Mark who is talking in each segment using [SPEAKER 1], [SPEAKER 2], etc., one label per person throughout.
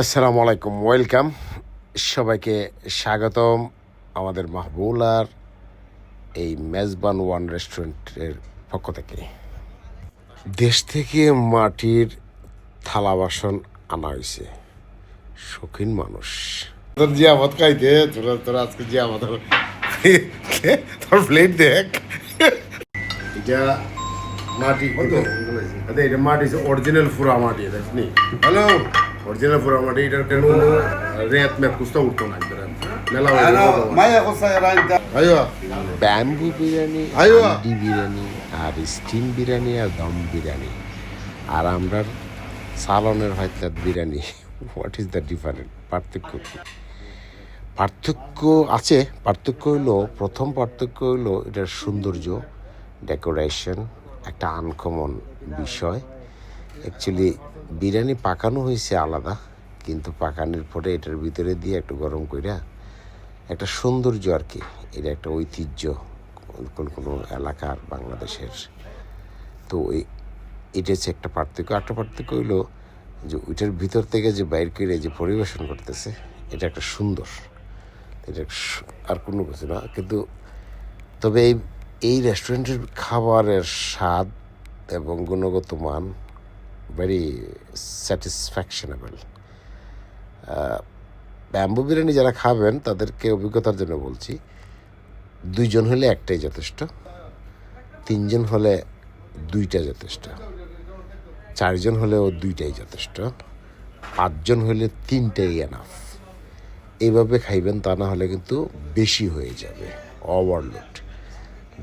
[SPEAKER 1] আসসালামু আলাইকুম ওয়েলকাম। সবাইকে স্বাগতম আমাদের মাহবুলার এই মেজবান ওয়ান রেস্টুরেন্টের পক্ষ থেকে। দেশ থেকে মাটির থালা বাসন আনা হয়েছে। শৌখিন মানুষ। তোর জিয়ামত খাইতে তোরা তোরা আজকে জিয়ামত তোর প্লেট দেখ। এটা মাটি এটা মাটি অরিজিনাল ফুরা মাটি দেখনি
[SPEAKER 2] হ্যালো
[SPEAKER 1] অরিজিনাল পুরো মাটি এটার কোনো রেত মে কুস্তা উঠতো না একবারে মেলা
[SPEAKER 2] মায়া রাইতা
[SPEAKER 1] ব্যাম্বু বিরিয়ানি
[SPEAKER 2] আইয়ো।
[SPEAKER 1] হান্ডি বিরিয়ানি আর স্টিম বিরিয়ানি আর দম বিরিয়ানি আর আমরা সালনের হয়তো biryani. What is the different পার্থক্য কি? পার্থক্য আছে। পার্থক্য হইল প্রথম পার্থক্য হইল এটার সৌন্দর্য ডেকোরেশন একটা আনকমন বিষয়। অ্যাকচুয়ালি বিরিয়ানি পাকানো হয়েছে আলাদা, কিন্তু পাকানোর পরে এটার ভিতরে দিয়ে একটু গরম কইরা একটা সৌন্দর্য আর কি, এটা একটা ঐতিহ্য কোন কোনো এলাকার বাংলাদেশের। তো এই এটা হচ্ছে একটা পার্থক্য। একটা পার্থক্য হইল যে ওইটার ভিতর থেকে যে বাইর করে যে পরিবেশন করতেছে, এটা একটা সুন্দর। এটা আর কোনো কিছু না, কিন্তু তবে এই এই রেস্টুরেন্টের খাবারের স্বাদ এবং গুণগত মান ভেরি স্যাটিসফ্যাকশনেবল ব্যাম্বু বিরিয়ানি যারা খাবেন, তাদেরকে অভিজ্ঞতার জন্য বলছি, দুইজন হলে একটাই যথেষ্ট, তিনজন হলে দুইটা যথেষ্ট, চারজন হলেও দুইটাই যথেষ্ট, পাঁচজন হলে তিনটাই এনাফ এইভাবে খাইবেন তা না হলে কিন্তু বেশি হয়ে যাবে ওভারলোড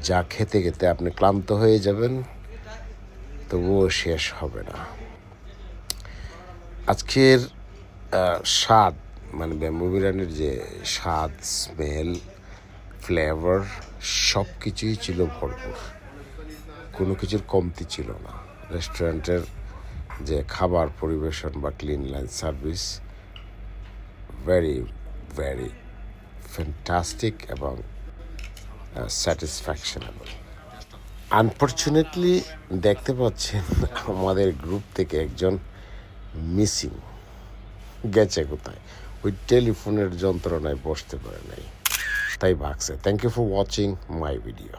[SPEAKER 1] যা খেতে খেতে আপনি ক্লান্ত হয়ে যাবেন তবুও শেষ হবে না। আজকের স্বাদ মানে ব্যাম্বু বিরিয়ানির যে স্বাদ, স্মেল ফ্লেভার সব কিছুই ছিল ভরপুর। কোনো কিছুর কমতি ছিল না। রেস্টুরেন্টের যে খাবার পরিবেশন বা clean line service very very fantastic এবং স্যাটিসফ্যাকশনেবল আনফর্চুনেটলি দেখতে পাচ্ছেন, আমাদের গ্রুপ থেকে একজন মিসিং গেছে কোথায়? ওই টেলিফোনের যন্ত্রণায় বসতে পারে নাই। তাই ভাগছে। Thank you for watching my video